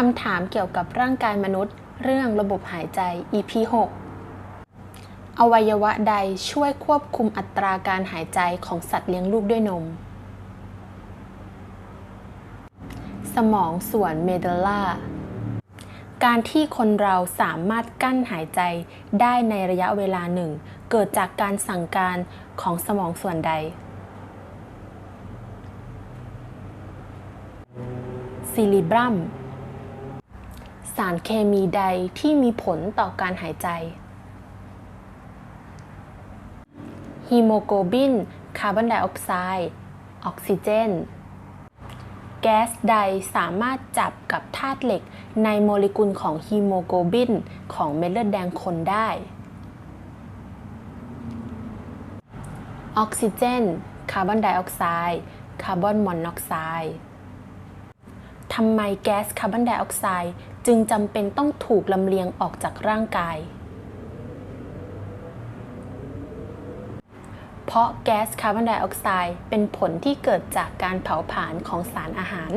คำถามเกี่ยวกับร่างกายมนุษย์ เรื่องระบบหายใจ EP 6 อวัยวะใดช่วยควบคุมอัตราการหายใจของสัตว์เลี้ยงลูกด้วยนม สมองส่วนเมดัลล่า การที่คนเราสามารถกั้นหายใจได้ในระยะเวลาหนึ่ง เกิดจากการสั่งการของสมองส่วนใดซิลิบรัม สารเคมีใดที่มีผลต่อการหายใจฮีโมโกลบิน คาร์บอนไดออกไซด์ ออกซิเจน แก๊สใดสามารถจับกับธาตุเหล็กในโมเลกุลของฮีโมโกลบิน ของเม็ดเลือดแดงคนได้ ออกซิเจน คาร์บอนไดออกไซด์ คาร์บอนมอนอกไซด์ ทำไมแก๊สคาร์บอนไดออกไซด์จึงจำเป็นต้องถูกลำเลียงออกจากร่างกาย เพราะแก๊สคาร์บอนไดออกไซด์เป็นผลที่เกิดจากการเผาผลาญของสารอาหาร